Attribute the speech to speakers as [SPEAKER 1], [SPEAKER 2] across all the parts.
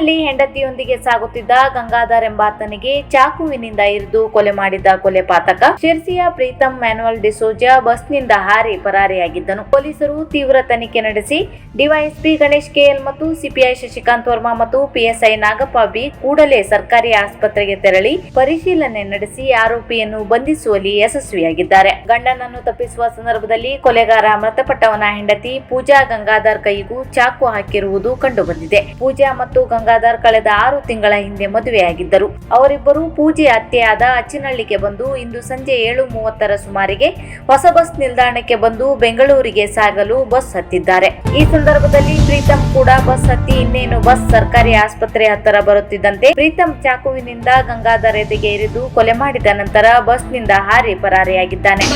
[SPEAKER 1] ಬಸ್ನಲ್ಲಿ ಹೆಂಡತಿಯೊಂದಿಗೆ ಸಾಗುತ್ತಿದ್ದ ಗಂಗಾಧರ್ ಎಂಬಾತನಿಗೆ ಚಾಕುವಿನಿಂದ ಇರಿದು ಕೊಲೆ ಮಾಡಿದ್ದ ಕೊಲೆ ಪಾತಕ ಶಿರ್ಸಿಯ ಪ್ರೀತಂ ಮ್ಯಾನುವಲ್ ಡಿಸೋಜಾ ಬಸ್ನಿಂದ ಹಾರಿ ಪರಾರಿಯಾಗಿದ್ದನು. ಪೊಲೀಸರು ತೀವ್ರ ತನಿಖೆ ನಡೆಸಿ ಡಿವೈಎಸ್ಪಿ ಗಣೇಶ್ ಕೆಎಲ್ ಮತ್ತು ಸಿಪಿಐ ಶಶಿಕಾಂತ್ ವರ್ಮಾ ಮತ್ತು ಪಿಎಸ್ಐ ನಾಗಪ್ಪ ಬಿ ಕೂಡಲೇ ಸರ್ಕಾರಿ ಆಸ್ಪತ್ರೆಗೆ ತೆರಳಿ ಪರಿಶೀಲನೆ ನಡೆಸಿ ಆರೋಪಿಯನ್ನು ಬಂಧಿಸುವಲ್ಲಿ ಯಶಸ್ವಿಯಾಗಿದ್ದಾರೆ. ಗಂಡನನ್ನು ತಪ್ಪಿಸುವ ಸಂದರ್ಭದಲ್ಲಿ ಕೊಲೆಗಾರ ಮೃತಪಟ್ಟವನ ಹೆಂಡತಿ ಪೂಜಾ ಗಂಗಾಧರ್ ಕೈಗೂ ಚಾಕು ಹಾಕಿರುವುದು ಕಂಡುಬಂದಿದೆ. ಪೂಜಾ ಮತ್ತು ಗಂಗಾಧರ್ ಕಳೆದ ಆರು ತಿಂಗಳ ಹಿಂದೆ ಮದುವೆಯಾಗಿದ್ದರು. ಅವರಿಬ್ಬರು ಪೂಜೆ ಅತ್ತೆಯಾದ ಅಚ್ಚಿನಳ್ಳಿಗೆ ಬಂದು ಇಂದು ಸಂಜೆ ಏಳು ಮೂವತ್ತರ ಸುಮಾರಿಗೆ ಹೊಸ ಬಸ್ ನಿಲ್ದಾಣಕ್ಕೆ ಬಂದು ಬೆಂಗಳೂರಿಗೆ ಸಾಗಲು ಬಸ್ ಹತ್ತಿದ್ದಾರೆ. ಈ ಸಂದರ್ಭದಲ್ಲಿ ಪ್ರೀತಂ ಕೂಡ ಬಸ್ ಹತ್ತಿ ಇನ್ನೇನು ಬಸ್ ಸರ್ಕಾರಿ ಆಸ್ಪತ್ರೆ ಹತ್ತಿರ ಬರುತ್ತಿದ್ದಂತೆ ಪ್ರೀತಂ ಚಾಕುವಿನಿಂದ ಗಂಗಾಧರ್ ಎದೆಗೆ ಇರಿದು ಕೊಲೆ ಮಾಡಿದ ನಂತರ ಬಸ್ನಿಂದ ಹಾರಿ ಪರಾರಿಯಾಗಿದ್ದಾನೆ.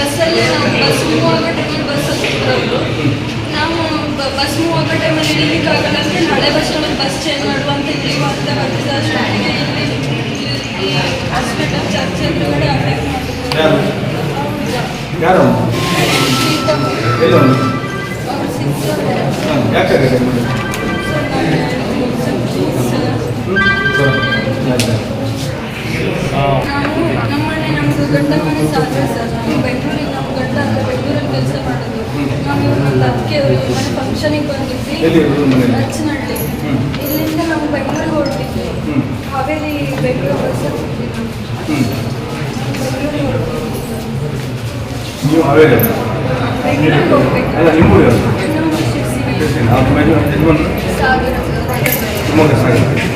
[SPEAKER 2] ಬಸ್ ಮೂವ್ ಆಗೋ ಟೈಮಲ್ಲಿ ಇಳಿಲಿಕ್ಕಾಗಲ್ಲ ಅಂದರೆ ಹಳೆ ಬಸ್ ಸ್ಟ್ಯಾಂಡಲ್ಲಿ ಬಸ್ ಚೇಂಜ್ ಮಾಡುವ ಅಂತ ಇಲ್ಲಿ ಅಂತ ಬರ್ತಿದ್ದ ಅಷ್ಟೊತ್ತಿಗೆ ಇಲ್ಲಿ ಹಾಸ್ಪಿಟಲ್ ಚರ್ಚ್ ಎದುರುಗಡೆ ಅಟ್ಯಾಕ್ ಮಾಡಿದ್ರು? ನಮ್ಮ ಮನೆ ನಮ್ಮದು ಗಂಡ ಮನೆ ಸಾಧ್ಯ ಸರ್ ನಾವು ಬೆಂಗಳೂರಿಗೆ ನಮ್ಮ ಗಂಡ ಅಂತ ಬೆಂಗಳೂರಲ್ಲಿ ಕೆಲಸ ಮಾಡೋದು ನಾವು ಇವ್ರ ಒಂದು ಅದಕ್ಕೆ ಅವ್ರ ಮನೆ ಫಂಕ್ಷನಿಗೆ ಬಂದಿದ್ವಿ? ಅಚ್ಚನಹಳ್ಳಿ ಇಲ್ಲಿಂದ ನಾವು ಬೆಂಗಳೂರಿಗೆ ಹೊರಟಿದ್ವಿ. ಹಾವೇರಿ ಬೆಂಗಳೂರು ಬಸ್.
[SPEAKER 3] ನೀವು. ಹಾವೇರಿ?
[SPEAKER 2] ಬೆಂಗಳೂರಿಗೆ ಹೋಗ್ಬೇಕು.
[SPEAKER 3] ಅಲ್ಲ ಯಾವುದು?
[SPEAKER 2] ನಮ್ಮ
[SPEAKER 3] ಯಜಮಾನ್ರು?
[SPEAKER 2] ಸಾಗರ.
[SPEAKER 3] ಶಿವಮೊಗ್ಗ ಸಾಗರ.